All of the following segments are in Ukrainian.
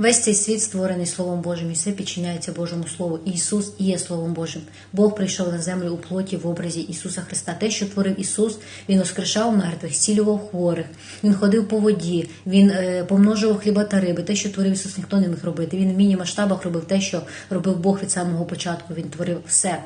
Весь цей світ створений Словом Божим, і все підчиняється Божому Слову. Ісус є Словом Божим. Бог прийшов на землю у плоті в образі Ісуса Христа. Те, що творив Ісус, Він воскрешав мертвих, зцілював хворих, Він ходив по воді, Він е, помножував хліба та риби. Те, що творив Ісус, ніхто не міг робити. Він в міні-масштабах робив те, що робив Бог від самого початку. Він творив все.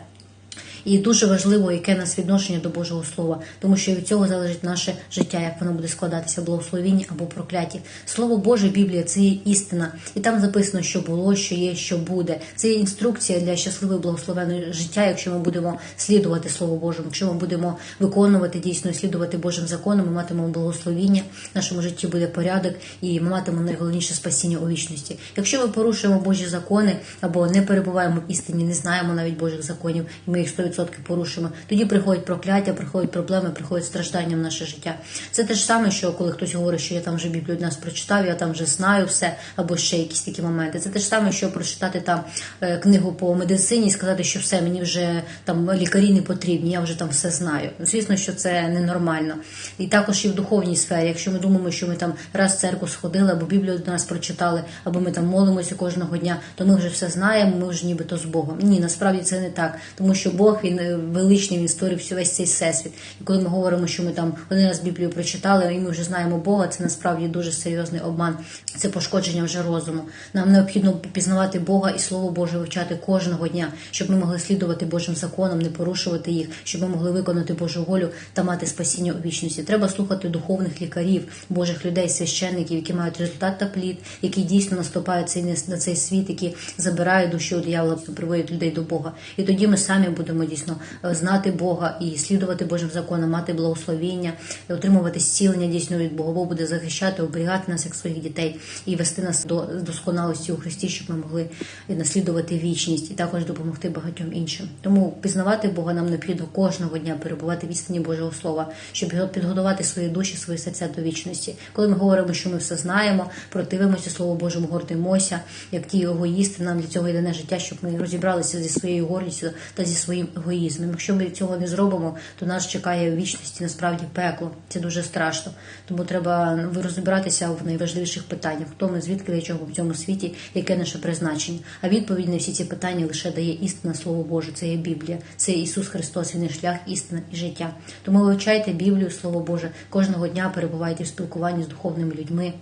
І дуже важливо, яке нас відношення до Божого Слова, тому що від цього залежить наше життя, як воно буде складатися, благословінні або прокляті. Слово Боже, Біблія це є істина, і там записано, що було, що є, що буде. Це є інструкція для щасливої благословеної життя, якщо ми будемо слідувати Слову Божому, якщо ми будемо виконувати дійсно слідувати Божим законам, ми матимемо благословіння, в нашому житті буде порядок, і ми матимемо найголовніше спасіння у вічності. Якщо ми порушуємо Божі закони або не перебуваємо в істині, не знаємо навіть Божих законів, і ми їх 100% порушуємо, тоді приходять прокляття, приходять проблеми, приходять страждання в наше життя. Це те ж саме, що коли хтось говорить, що я там вже Біблію нас прочитав, я там вже знаю все, або ще якісь такі моменти. Це те ж саме, що прочитати там е, книгу по медицині і сказати, що все, мені вже там лікарі не потрібні, я вже там все знаю. Ну, Звісно, що це ненормально. І також і в духовній сфері. Якщо ми думаємо, що ми там раз в церкву сходили, або Біблію до нас прочитали, або ми там молимося кожного дня, то ми вже все знаємо, ми вже нібито з Богом. Ні, насправді це не так, тому що Бог він величний, він створив всю- весь цей всесвіт. І коли ми говоримо, що ми там один раз Біблію прочитали, і ми вже знаємо Бога, це насправді дуже серйозний обман. Це пошкодження вже розуму. Нам необхідно пізнавати Бога і Слово Боже вивчати кожного дня, щоб ми могли слідувати Божим законам, не порушувати їх, щоб ми могли виконати Божу волю та мати спасіння у вічності. Треба слухати духовних лікарів, Божих людей, священників, які мають результат та плід, які дійсно наступають на цей світ, які забирають душі у диявола, приводять людей до Бога. І тоді ми самі будемо дійсно е, знати Бога і слідувати Божим законам, мати благословіння, отримувати зцілення дійсно від Бога. Бог буде захищати, оберігати нас як своїх дітей і вести нас до досконалості у Христі, щоб ми могли наслідувати вічність і також допомогти багатьом іншим. Тому пізнавати Бога нам необхідно кожного дня перебувати в істині Божого Слова, щоб його підготувати свої душі, свої серця до вічності. Коли ми говоримо, що ми все знаємо, противимося Слову Божому, гордимося, як ті егоїсти, нам для цього йде життя, щоб ми розібралися зі своєю гордістю та зі своїм егоїзмом. Якщо ми цього не зробимо, то нас чекає в вічності насправді пекло. Це дуже страшно. Тому треба ну, розібратися в найважливіших питаннях: хто ми, звідки для чого в цьому світі, яке наше призначення. А відповідь на всі ці питання лише дає істина Слово Боже. Це є Біблія, це є Ісус Христос, Він є шлях, істина і життя. Тому вивчайте Біблію, Слово Боже, кожного дня перебувайте в спілкуванні з духовними людьми.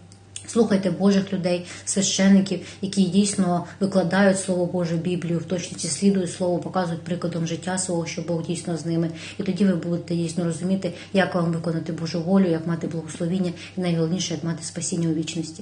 Слухайте Божих людей, священників, які дійсно викладають Слово Боже, Біблію, в точності слідують Слово, показують прикладом життя свого, що Бог дійсно з ними. І тоді ви будете дійсно розуміти, як вам виконати Божу волю, як мати благословіння, і найголовніше, як мати спасіння у вічності.